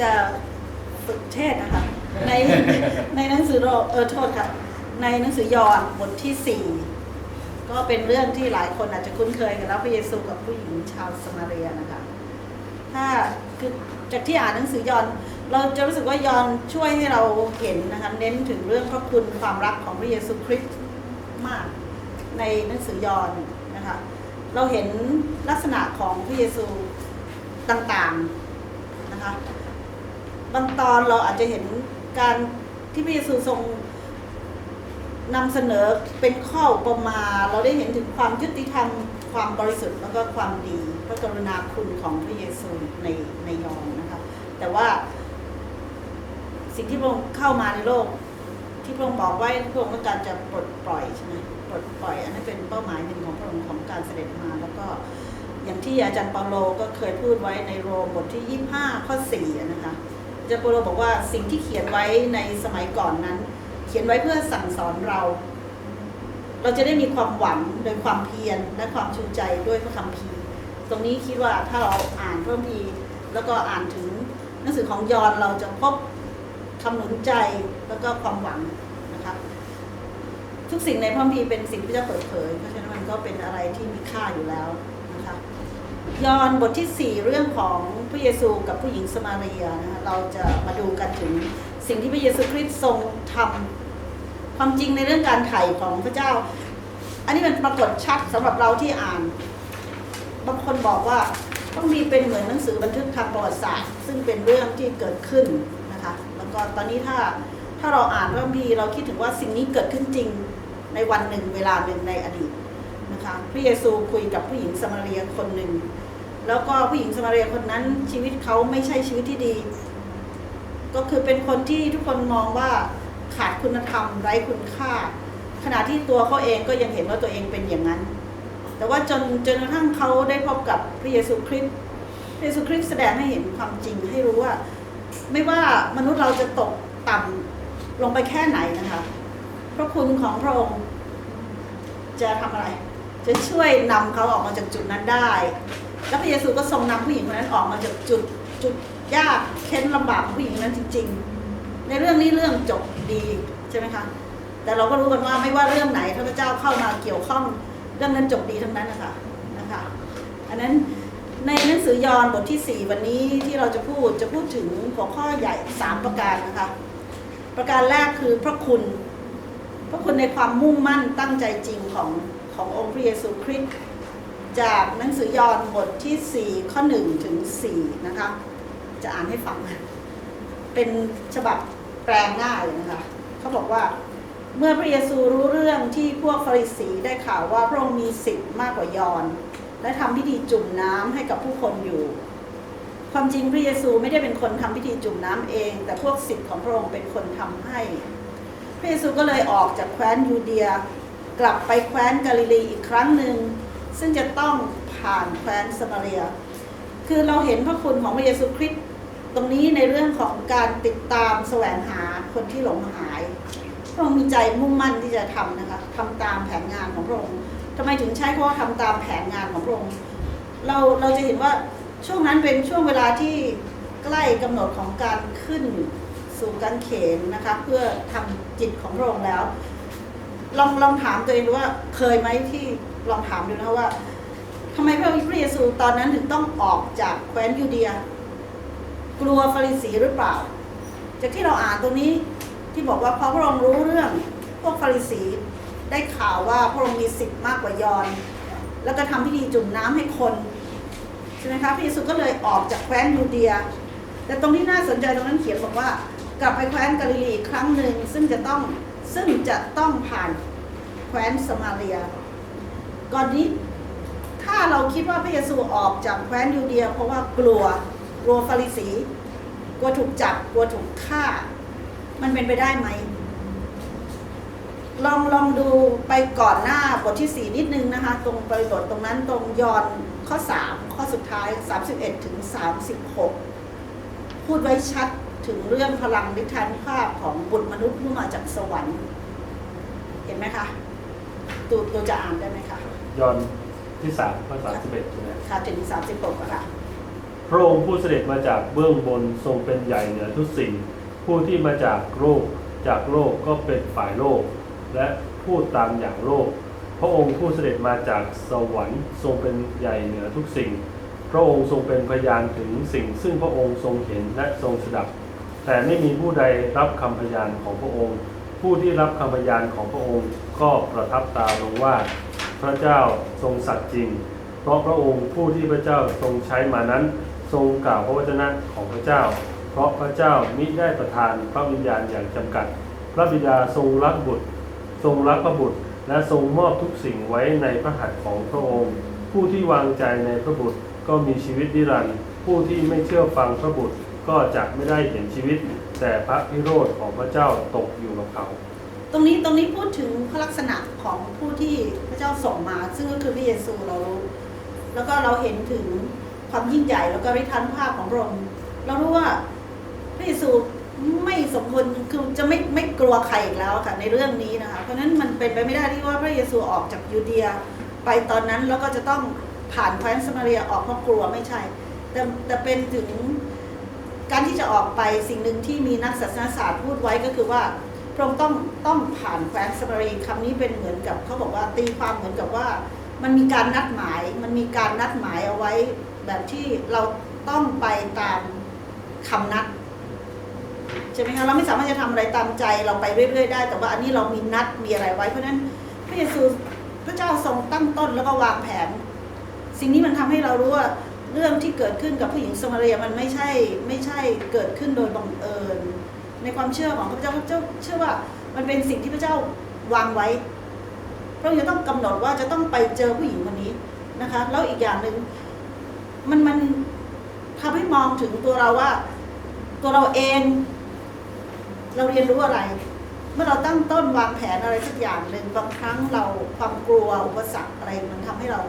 จะฝึกเทศน์นะคะในในหนังสือโรเออโทษค่ะ ในหนังสือยอห์นบทที่สี่ก็เป็นเรื่องที่หลายคนอาจจะคุ้นเคยกันแล้วพระเยซูกับผู้หญิงชาวสมาเรียนะคะ ถ้าคือจากที่อ่านหนังสือยอห์นเราจะรู้สึกว่ายอห์นช่วยให้เราเห็นนะคะเน้นถึงเรื่องพระคุณความรักของพระเยซูคริสต์มากในหนังสือยอห์นนะคะเราเห็นลักษณะของพระเยซูต่างๆนะคะ บางตอนเราอาจจะเห็นการที่พระเยซูทรงนำเสนอเป็นข้ออุปมา เราได้เห็นถึงความยุติธรรมความบริสุทธิ์แล้วก็ความดีพระกรุณาคุณของพระเยซูในในยอห์นะคะแต่ว่า สิ่งที่พระองค์เข้ามาในโลก ที่พระองค์บอกไว้พระองค์ต้องการจะปลดปล่อยใช่ไหมปลดปล่อยอันนั้นเป็นเป้าหมายหนึ่งของพระองค์ของการเสด็จมา แล้วก็อย่างที่อาจารย์เปาโลก็เคยพูดไว้ในโรมบทที่ 25 ข้อ4นะคะ อาจารย์ปโลบอกว่าสิ่งที่เขียนไว้ในสมัยก่อนนั้น เขียนไว้เพื่อสั่งสอนเรา เราจะได้มีความหวังโดยความเพียรและความชูใจด้วยพระคัมภีร์ ตรงนี้คิดว่าถ้าเราอ่านพระคัมภีร์ แล้วก็อ่านถึงหนังสือของยอนเราจะพบคำหนุนใจแล้วก็ความหวังนะคะทุกสิ่งในพระคัมภีร์เป็นสิ่งที่พระเจ้าเปิดเผยเพราะฉะนั้นมันก็เป็นอะไรที่มีค่าอยู่แล้ว ยอห์นบทที่ 4 เรื่องของพระเยซูกับผู้หญิงสมาเรียนะคะเราจะมาดูกันถึงสิ่งที่พระเยซูคริสต์ทรงทำความจริงในเรื่องการไถ่ของพระเจ้า อันนี้มันปรากฏชัดสำหรับเราที่อ่าน บางคนบอกว่าต้องมีเป็นเหมือนหนังสือบันทึกทางประวัติศาสตร์ ซึ่งเป็นเรื่องที่เกิดขึ้นนะคะแล้วก็ตอนนี้ถ้าถ้าเราอ่านพระคัมภีร์เราคิดถึงว่าสิ่งนี้เกิดขึ้นจริงในวันหนึ่งเวลาหนึ่งในอดีตนะคะพระเยซูคุยกับผู้หญิงสมาเรียคนหนึ่ง แล้วก็ผู้หญิงสมาเรียคนนั้นชีวิตเขาไม่ใช่ชีวิตที่ดี ก็คือเป็นคนที่ทุกคนมองว่าขาดคุณธรรมไร้คุณค่า ขณะที่ตัวเขาเองก็ยังเห็นว่าตัวเองเป็นอย่างนั้น แต่ว่าจนจนกระทั่งเขาได้พบกับพระเยซูคริสต์พระเยซูคริสต์แสดงให้เห็นความจริงให้รู้ว่า ไม่ว่ามนุษย์เราจะตกต่ำลงไปแค่ไหนนะคะพระคุณของพระองค์จะทำอะไร จะช่วยนำเขาออกมาจากจุดนั้นได้ แล้วพระเยซูก็ทรงนำผู้หญิงคนนั้นออกมาจากจุดจุดยากเค้นลำบากของผู้หญิงคนนั้นจริง ๆ ในเรื่องนี้เรื่องจบดีใช่ไหมคะ แต่เราก็รู้กันว่าไม่ว่าเรื่องไหนถ้าพระเจ้าเข้ามาเกี่ยวข้องเรื่องนั้นจบดีทั้งนั้นนะคะนะคะอันนั้นในหนังสือยอห์นบทที่ 4 วันนี้ที่เราจะพูดจะพูดถึงหัวข้อใหญ่ 3 ประการนะคะ ประการแรกคือพระคุณ พระคุณในความมุ่งมั่นตั้งใจจริงของขององค์พระเยซูคริสต์ จากหนังสือยอห์นบทที่ 4 ข้อ 1 ถึง 4 นะคะ จะอ่านให้ฟัง เป็นฉบับแปลง่ายนะคะเขาบอกว่าเมื่อพระเยซูรู้เรื่องที่พวกฟาริสีได้ข่าวว่าพระองค์มีสิทธิ์มากกว่ายอห์นและทำพิธีจุ่มน้ำให้กับผู้คนอยู่ ความจริงพระเยซูไม่ได้เป็นคนทำพิธีจุ่มน้ำเอง แต่พวกศิษย์ของพระองค์เป็นคนทำให้ พระเยซูก็เลยออกจากแคว้นยูเดีย กลับไปแคว้นกาลิลีอีกครั้งหนึ่ง ซึ่งจะต้องผ่านแคว้นสมาเรีย คือเราเห็นพระคุณของพระเยซูคริสต์ตรงนี้ในเรื่องของการติดตามแสวงหาคนที่หลงหายพระองค์มีใจมุ่งมั่นที่จะทำนะคะทำตามแผนงานของพระองค์ทำไมถึงใช้คำว่าทำตามแผนงานของพระองค์เราเราจะเห็นว่าช่วงนั้นเป็นช่วงเวลาที่ใกล้กำหนดของการขึ้นสู่การเขนนะคะเพื่อทำจิตของพระองค์แล้ว ลองลองถามตัวเองดูว่าเคยไหมที่ลองถามดูนะว่าทำไมพระพระเยซูตอนนั้นถึงต้องออกจากแคว้นยูเดีย กลัวฟาริสีหรือเปล่า จากที่เราอ่านตรงนี้ที่บอกว่าเพราะพระองค์รู้เรื่อง พวกฟาริสีได้ข่าวว่าพระองค์มีสิทธิ์มากกว่ายอน แล้วก็ทำพิธีจุ่มน้ำให้คนใช่ไหมคะพระเยซูก็เลยออกจากแคว้นยูเดีย แต่ตรงที่น่าสนใจตรงนั้นเขียนบอกว่า กลับไปแคว้นกาลิลีอีกครั้งหนึ่งซึ่งจะต้อง ซึ่งจะต้องผ่านแคว้นสมาเรีย ก่อนนี้ถ้าเราคิดว่าพระเยซูออกจากแคว้นยูเดีย เพราะว่ากลัวกลัวฟาริสี กลัวถูกจับกลัวถูกฆ่า มันเป็นไปได้ไหม ลองลองดูไปก่อนหน้าบทที่สี่นิดนึงนะคะ ตรงบริบทตรงนั้นตรงยอนข้อสามข้อสุดท้ายสามสิบเอ็ดถึงสามสิบหกพูดไว้ชัด ถึงเรื่องพลังนิทานภาพของบุตรมนุษย์ผู้มาจากสวรรค์ เห็นไหมคะตูตัวจะอ่านได้ไหมคะยอห์นที่สามข้อสามสิบเอ็ดใช่ไหมค่ะถึงสามสิบหกอะค่ะพระองค์ผู้เสด็จมาจากเบื้องบนทรงเป็นใหญ่เหนือทุกสิ่ง ผู้ที่มาจากโลก จากโลกก็เป็นฝ่ายโลก และพูดตามอย่างโลก พระองค์ผู้เสด็จมาจากสวรรค์ ทรงเป็นใหญ่เหนือทุกสิ่ง พระองค์ทรงเป็นพยานถึงสิ่ง ซึ่งพระองค์ทรงเห็นและทรงสดับ แต่ไม่มีผู้ใดรับคำพยานของพระองค์ ผู้ที่รับคำพยานของพระองค์ก็ประทับตาลงว่า พระเจ้าทรงสัตย์จริง เพราะพระองค์ผู้ที่พระเจ้าทรงใช้มานั้น ทรงกล่าวพระวจนะของพระเจ้า เพราะพระเจ้ามิได้ประทานพระวิญญาณอย่างจำกัด พระบิดาทรงรักบุตร ทรงรักพระบุตร และทรงมอบทุกสิ่งไว้ในพระหัตถ์ของพระองค์ ผู้ที่วางใจในพระบุตรก็มีชีวิตนิรันดร์ผู้ที่ไม่เชื่อฟังพระบุตร ก็จะไม่ได้เห็นชีวิต แต่พระพิโรธของพระเจ้าตกอยู่กับเขา ตรงนี้ตรงนี้พูดถึงพระลักษณะของผู้ที่พระเจ้าส่งมา ซึ่งก็คือพระเยซูเรารู้แล้วก็เราเห็นถึงความยิ่งใหญ่แล้วก็ฤทธานุภาพของพระองค์เรารู้ว่าพระเยซูไม่สมควรคือจะไม่ไม่กลัวใครอีกแล้วค่ะในเรื่องนี้นะคะเพราะฉะนั้นมันเป็นไปไม่ได้ที่ว่าพระเยซูออกจากยูเดีย ไปตอนนั้นแล้วก็จะต้องผ่านแคว้นสมาเรียออกเพราะกลัวไม่ใช่ แต่แต่เป็นถึง การที่จะออกไปสิ่งหนึ่งที่มีนักศาสนาศาสตร์พูดไว้ก็คือว่าพระองค์ต้องต้องผ่านแคว้นสมารีคำนี้เป็นเหมือนกับเขาบอกว่าตีความเหมือนกับว่า มันมีการนัดหมาย มันมีการนัดหมายเอาไว้ แบบที่เราต้องไปตามคำนัดใช่ไหมคะเราไม่สามารถจะทำอะไรตามใจเราไปเรื่อย ๆ ได้ แต่ว่าอันนี้เรามีนัดมีอะไรไว้ เพราะฉะนั้นพระเยซูพระเจ้าทรงตั้งต้นแล้วก็วางแผน สิ่งนี้มันทำให้เรารู้ว่า เรื่องที่เกิดขึ้นกับผู้หญิงสมาเรียมันไม่ใช่ไม่ใช่เกิดขึ้นโดยบังเอิญ ในความเชื่อของข้าพเจ้าข้าพเจ้าเชื่อว่ามันเป็นสิ่งที่พระเจ้าวางไว้พระองค์จะต้องกำหนดว่าจะต้องไปเจอผู้หญิงคนนี้นะคะ แล้วอีกอย่างหนึ่งมันมันทำให้มองถึงตัวเราว่า ตัวเราเอง เราเรียนรู้อะไร เมื่อเราตั้งต้นวางแผนอะไรสักอย่างหนึ่งบางครั้งเราความกลัวอุปสรรคอะไรมันทำให้เรา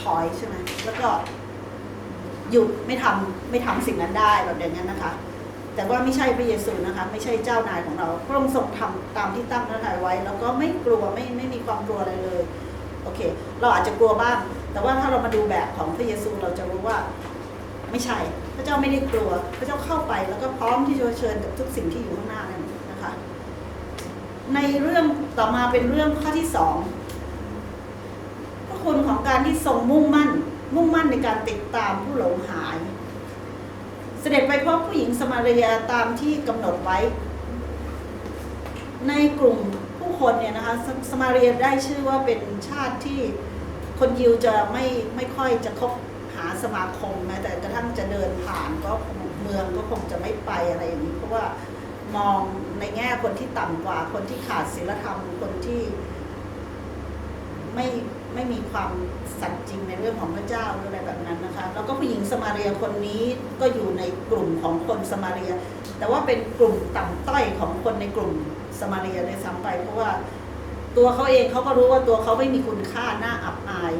ถอยใช่ไหมแล้วก็ หยุดไม่ทำไม่ทำสิ่งนั้นได้แบบอย่างนั้นนะคะ แต่ว่าไม่ใช่พระเยซูนะคะ ไม่ใช่เจ้านายของเราพระองค์ทรงทำตามที่ตั้งพระทัยไว้ แล้วก็ไม่กลัวไม่ไม่มีความกลัวอะไรเลยโอเค เราอาจจะกลัวบ้าง แต่ว่าถ้าเรามาดูแบบของพระเยซูเราจะรู้ว่าไม่ใช่ พระเจ้าไม่ได้กลัว พระเจ้าเข้าไปแล้วก็พร้อมที่จะเชิญกับทุกสิ่งที่อยู่ข้างหน้านั้นนะคะ ในเรื่องต่อมาเป็นเรื่องข้อที่สองพระคุณของการที่ทรงมุ่งมั่น มุ่งมั่นในการติดตามผู้หลงหาย เสด็จไปพบผู้หญิงสมารียตามที่กำหนดไว้ ในกลุ่มผู้คนเนี่ยนะคะสสมารียได้ชื่อว่าเป็นชาติที่คนยิวจะไม่ไม่ค่อยจะคบหาสมาคมแม้แต่กระทั่งจะเดินผ่านก็เมืองก็คงจะไม่ไปอะไรอย่างนี้ เพราะว่ามองในแง่คนที่ต่ำกว่า คนที่ขาดศีลธรรมคนที่ไม่ ไม่มีความสัตย์จริงในเรื่องของพระเจ้าหรืออะไรแบบนั้นนะคะ แล้วก็ผู้หญิงสมาเรียคนนี้ก็อยู่ในกลุ่มของคนสมาเรีย แต่ว่าเป็นกลุ่มต่ำต้อยของคนในกลุ่มสมาเรียเลยซ้ำไปเพราะว่าตัวเขาเองเขาก็รู้ว่าตัวเขาไม่มีคุณค่าหน่าอับอาย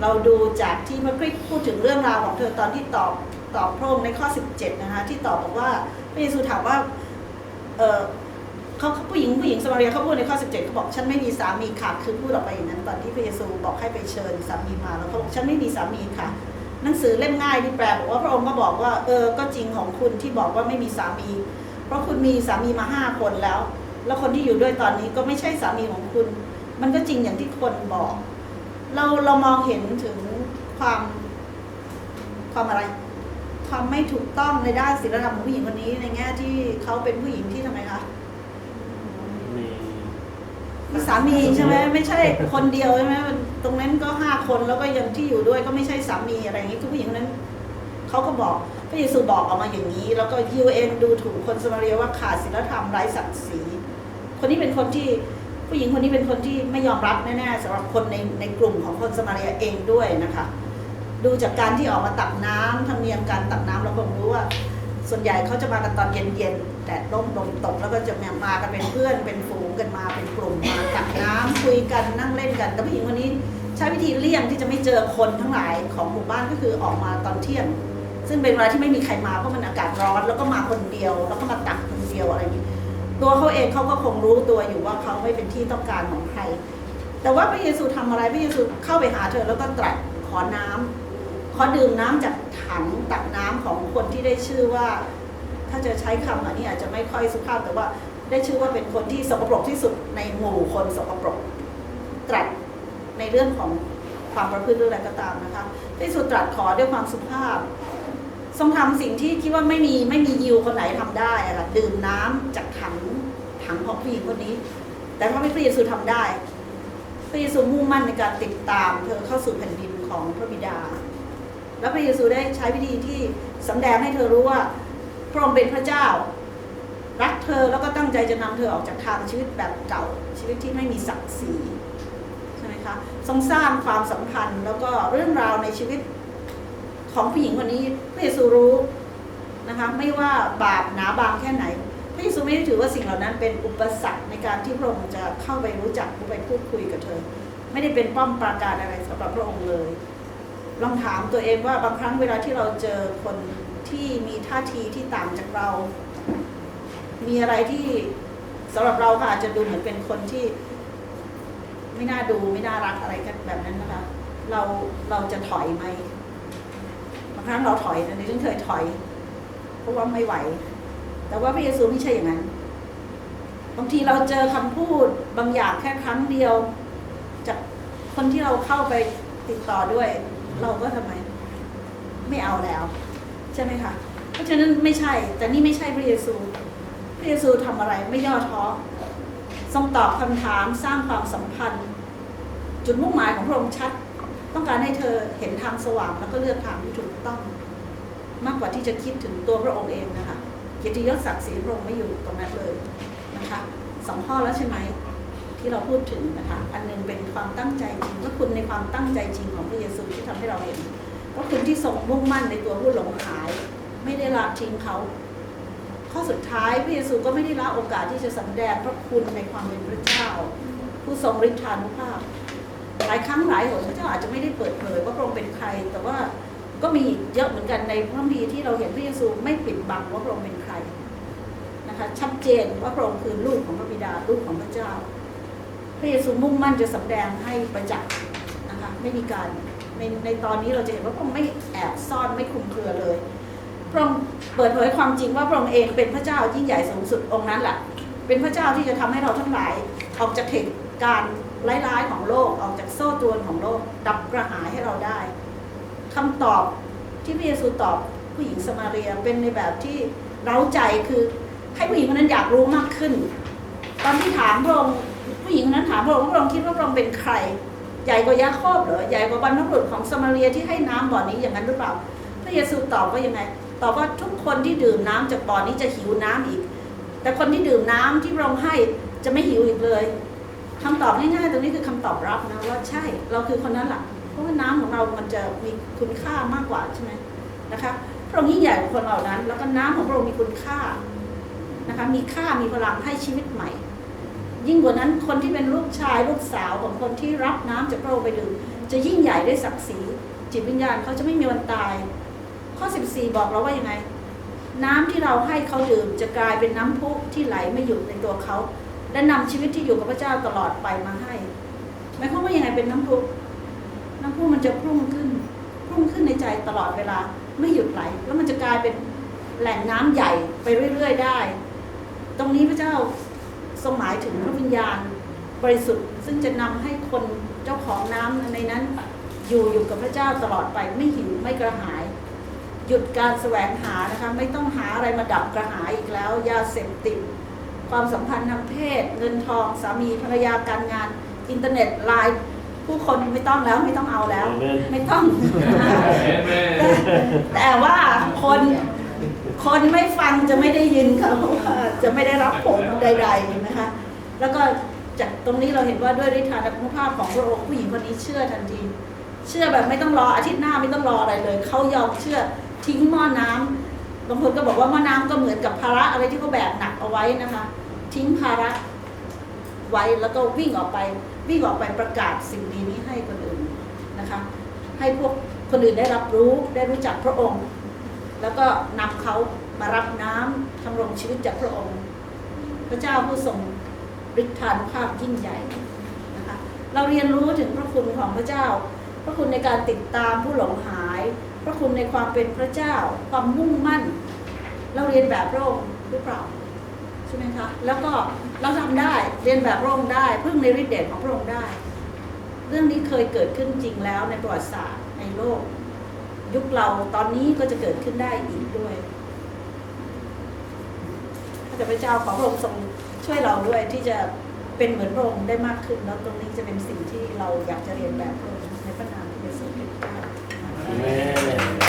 เราดูจากที่เมื่อกี้พูดถึงเรื่องราวของเธอตอนที่ตอบตอบพระองค์ในข้อ 17 นะคะที่ตอบบอกว่าพระเยซูถามว่าเออ เขาผู้หญิงผู้หญิงสมาเรียเขาพูดในข้อ 17เขาบอกฉันไม่มีสามีค่ะคือพูดออกไปอย่างนั้นตอนที่พระเยซูบอกให้ไปเชิญสามีมาแล้วเขาบอกฉันไม่มีสามีค่ะ หนังสือเล่มง่ายที่แปลบอกว่าพระองค์ก็บอกว่าเออก็จริงของคุณที่บอกว่าไม่มีสามี เพราะคุณมีสามีมาห้าคนแล้ว แล้วคนที่อยู่ด้วยตอนนี้ก็ไม่ใช่สามีของคุณ มันก็จริงอย่างที่คนบอก เราเรามองเห็นถึงความความอะไรความไม่ถูกต้องในด้านศีลธรรมของผู้หญิงคนนี้ในแง่ที่เขาเป็นผู้หญิงที่ทำไมคะ มีสามีใช่ไหมไม่ใช่คนเดียวใช่ไหมมันตรงนั้นก็ห้าคนแล้วก็ยังที่อยู่ด้วยก็ไม่ใช่สามีอะไรอย่างนี้คือผู้หญิงนั้นเขาก็บอกพระเยซูบอกออกมาอย่างนี้ แล้วก็ยิวเองดูถูกคนสมาเรียว่าขาดศีลธรรมไร้ศักดิ์ศรีคนนี้เป็นคนที่ผู้หญิงคนนี้เป็นคนที่ไม่ยอมรับแน่ๆสำหรับคนในในกลุ่มของคนสมาเรียเองด้วยนะคะ ดูจากการที่ออกมาตักน้ำธรรมเนียมการตักน้ำเราคงรู้ว่า ส่วนใหญ่เขาจะมากันตอนเย็นๆ แดดร่มลมตกแล้วก็จะมากันเป็นเพื่อนเป็นฝูงกันมาเป็นกลุ่มมาตักน้ำคุยกันนั่งเล่นกันแต่ผู้หญิงคนนี้ใช้วิธีเลี่ยงที่จะไม่เจอคนทั้งหลายของหมู่บ้านก็คือออกมาตอนเที่ยง ซึ่งเป็นเวลาที่ไม่มีใครมาเพราะมันอากาศร้อนแล้วก็มาคนเดียว แล้วก็มาตักคนเดียวอะไรอย่างนี้ตัวเขาเองเขาก็คงรู้ตัวอยู่ว่าเขาไม่เป็นที่ต้องการของใคร แต่ว่าพระเยซูทำอะไรพระเยซูเข้าไปหาเธอแล้วก็ตรัสขอน้ำขอดื่มน้ำจากถังตักน้ำของคนที่ได้ชื่อว่า ถ้าจะใช้คำอันนี้อาจจะไม่ค่อยสุภาพแต่ว่าได้ชื่อว่าเป็นคนที่สกปรกที่สุดในหมู่คนสกปรกตรัสในเรื่องของความประพฤติหรืออะไรก็ตามนะคะที่สุดตรัสขอด้วยความสุภาพ ทรงทำสิ่งที่คิดว่าไม่มีไม่มียิวคนไหนทำได้อะค่ะดื่มน้ำจากถังถังของผู้หญิงคนนี้ แต่ถ้าไม่พระเยซูทำได้ พระเยซูมุ่งมั่นในการติดตามเธอเข้าสู่แผ่นดินของพระบิดา แล้วพระเยซูได้ใช้วิธีที่สำแดงให้เธอรู้ว่า พระองค์เป็นพระเจ้า รักเธอแล้วก็ตั้งใจจะนำเธอออกจากทางชีวิตแบบเก่า ชีวิตที่ไม่มีศักดิ์ศรีใช่ไหมคะทรงสร้างความสัมพันธ์แล้วก็เรื่องราวในชีวิตของผู้หญิงคนนี้พระเยซูรู้นะคะไม่ว่าบาปหนาบางแค่ไหนพระเยซูไม่ได้ถือว่าสิ่งเหล่านั้นเป็นอุปสรรคในการที่พระองค์จะเข้าไปรู้จักหรือไปพูดคุยกับเธอ ไม่ได้เป็นป้อมปราการอะไรสำหรับพระองค์เลย ลองถามตัวเองว่าบางครั้งเวลาที่เราเจอคน ที่มีท่าทีที่ต่างจากเรา มีอะไรที่สำหรับเราก็อาจจะดูเหมือนเป็นคนที่ ไม่น่าดูไม่น่ารักอะไรกันแบบนั้นนะคะ เราเราจะถอยไหมบางครั้งเราถอยนะดิฉันเคยถอยเพราะว่าไม่ไหว แต่ว่าพระเยซูไม่ใช่อย่างนั้นบางทีเราเจอคำพูดบางอย่างแค่ครั้งเดียว จากคนที่เราเข้าไปติดต่อด้วย เราก็ทำไม ไม่เอาแล้ว ใช่ไหมคะเพราะฉะนั้นไม่ใช่ แต่นี่ไม่ใช่พระเยซู พระเยซูทำอะไรไม่ย่อท้อทรงตอบคำถามสร้างความสัมพันธ์ จุดมุ่งหมายของพระองค์ชัด ต้องการให้เธอเห็นทางสว่างแล้วก็เลือกทางที่ถูกต้อง มากกว่าที่จะคิดถึงตัวพระองค์เองนะคะเกียรติยศศักดิ์ศรีพระองค์ไม่อยู่ตรงนั้นเลยนะคะสองข้อแล้วใช่ไหมที่เราพูดถึงนะคะ อันหนึงเป็นความตั้งใจจริงพระคุณในความตั้งใจจริงของพระเยซูที่ทำให้เราเห็น พระคุณที่ทรงมุ่งมั่นในตัวผู้หลงหาย ไม่ได้ละทิ้งเขา ข้อสุดท้ายพระเยซูก็ไม่ได้ละโอกาสที่จะสำแดงพระคุณในความเป็นพระเจ้า ผู้ทรงฤทธานุภาพ หลายครั้งหลายหนพระเจ้าอาจจะไม่ได้เปิดเผยว่าพระองค์เป็นใคร แต่ว่าก็มีเยอะเหมือนกันในพระคัมภีร์ที่เราเห็นพระเยซูไม่ปิดบังว่าพระองค์เป็นใครนะคะชัดเจนว่าพระองค์คือลูกของพระบิดาลูกของพระเจ้า พระเยซูมุ่งมั่นจะสำแดงให้ประจักษ์นะคะไม่มีการ ในในตอนนี้เราจะเห็นว่าพระองค์ไม่แอบซ่อนไม่คลุมเครือเลย พระองค์เปิดเผยความจริงว่าพระองค์เองเป็นพระเจ้ายิ่งใหญ่สูงสุดองค์นั้นแหละเป็นพระเจ้าที่จะทำให้เราทั้งหลายออกจากเหตุการณ์ร้ายๆของโลกออกจากโซ่ตรวนของโลก ดับกระหายให้เราได้คำตอบที่พระเยซูตอบผู้หญิงสมาเรียเป็นในแบบที่เร้าใจคือให้ผู้หญิงคนนั้นอยากรู้มากขึ้น ตอนที่ถามพระองค์ผู้หญิงคนนั้นถามพระองค์ว่าพระองค์คิดว่าพระองค์เป็นใคร ใหญ่กว่ายาโคบเหรอใหญ่กว่าบรรพบุรุษของสมาเรียที่ให้น้ำบ่อนี้อย่างนั้นหรือเปล่า พระเยซูตอบว่ายังไงตอบว่าทุกคนที่ดื่มน้ำจากบ่อนี้จะหิวน้ำอีก แต่คนที่ดื่มน้ำที่พระองค์ให้จะไม่หิวอีกเลยคำตอบง่ายๆตรงนี้คือคำตอบรับนะว่าใช่ เราคือคนนั้นแหละเพราะว่าน้ำของเรามันจะมีคุณค่ามากกว่าใช่ไหมนะคะพระองค์ยิ่งใหญ่กว่าคนเหล่านั้น แล้วก็น้ำของพระองค์มีคุณค่านะคะมีค่ามีพลังให้ชีวิตใหม่ ยิ่งกว่านั้นคนที่เป็นลูกชายลูกสาวของคนที่รับน้ำจากพระองค์ไปดื่มจะยิ่งใหญ่ด้วยศักดิ์ศรีจิตวิญญาณเขาจะไม่มีวันตาย ข้อ 14 บอกเราว่ายังไง น้ำที่เราให้เขาดื่มจะกลายเป็นน้ำพุที่ไหลไม่หยุดในตัวเขา และนำชีวิตที่อยู่กับพระเจ้าตลอดไปมาให้หมายความว่ายังไงเป็นน้ำพุน้ำพุมันจะพุ่งขึ้นพุ่งขึ้นในใจตลอดเวลาไม่หยุดไหล แล้วมันจะกลายเป็นแหล่งน้ำใหญ่ไปเรื่อย ๆ ได้ ตรงนี้พระเจ้า ทรงหมายถึงพระวิญญาณบริสุทธิ์ ซึ่งจะนำให้คนเจ้าของน้ำในนั้นอยู่อยู่กับพระเจ้าตลอดไปไม่หิวไม่กระหาย หยุดการแสวงหานะคะไม่ต้องหาอะไรมาดับกระหายอีกแล้ว ยาเสพติดความสัมพันธ์ทางเพศ เงินทองสามีภรรยาการงาน อินเทอร์เน็ตไลน์ผู้คนไม่ต้องแล้วไม่ต้องเอาแล้ว Amen ไม่ต้อง แต่ว่าคน คนไม่ฟังจะไม่ได้ยินเขาจะไม่ได้รับผลใด ๆนะคะ แล้วก็จากตรงนี้เราเห็นว่าด้วยฤทธานุภาพของพระองค์ผู้หญิงคนนี้เชื่อทันที เชื่อแบบไม่ต้องรออาทิตย์หน้าไม่ต้องรออะไรเลยเขายอมเชื่อทิ้งหม้อน้ำบางคนก็บอกว่าหม้อน้ำก็เหมือนกับภาระอะไรที่เขาแบกหนักเอาไว้นะคะ ทิ้งภาระไว้แล้วก็วิ่งออกไป วิ่งออกไปประกาศสิ่งดีนี้ให้คนอื่นนะคะ ให้พวกคนอื่นได้รับรู้ได้รู้จักพระองค์ แล้วก็นำเขามารับน้ำทำรงชีวิตจากพระองค์ พระเจ้าผู้ทรงฤทธานุภาพยิ่งใหญ่นะคะเราเรียนรู้ถึงพระคุณของพระเจ้า พระคุณในการติดตามผู้หลงหาย พระคุณในความเป็นพระเจ้า ความมุ่งมั่น เราเรียนแบบพระองค์หรือเปล่าใช่ไหมคะแล้วก็เราทำได้เรียนแบบพระองค์ได้พึ่งในฤทธิ์เดชของพระองค์ได้ เรื่องนี้เคยเกิดขึ้นจริงแล้วในประวัติศาสตร์ในโลก ยุคเราตอนนี้ก็จะเกิดขึ้นได้อีกด้วยพระเจ้าพระเจ้าขอพระองค์ทรงช่วยเราด้วยที่จะเป็นเหมือนพระองค์ได้มากขึ้น แล้วตรงนี้จะเป็นสิ่งที่เราอยากจะเรียนแบบพระองค์ในพระนามพระเยซูคริสต์เจ้าอาเมน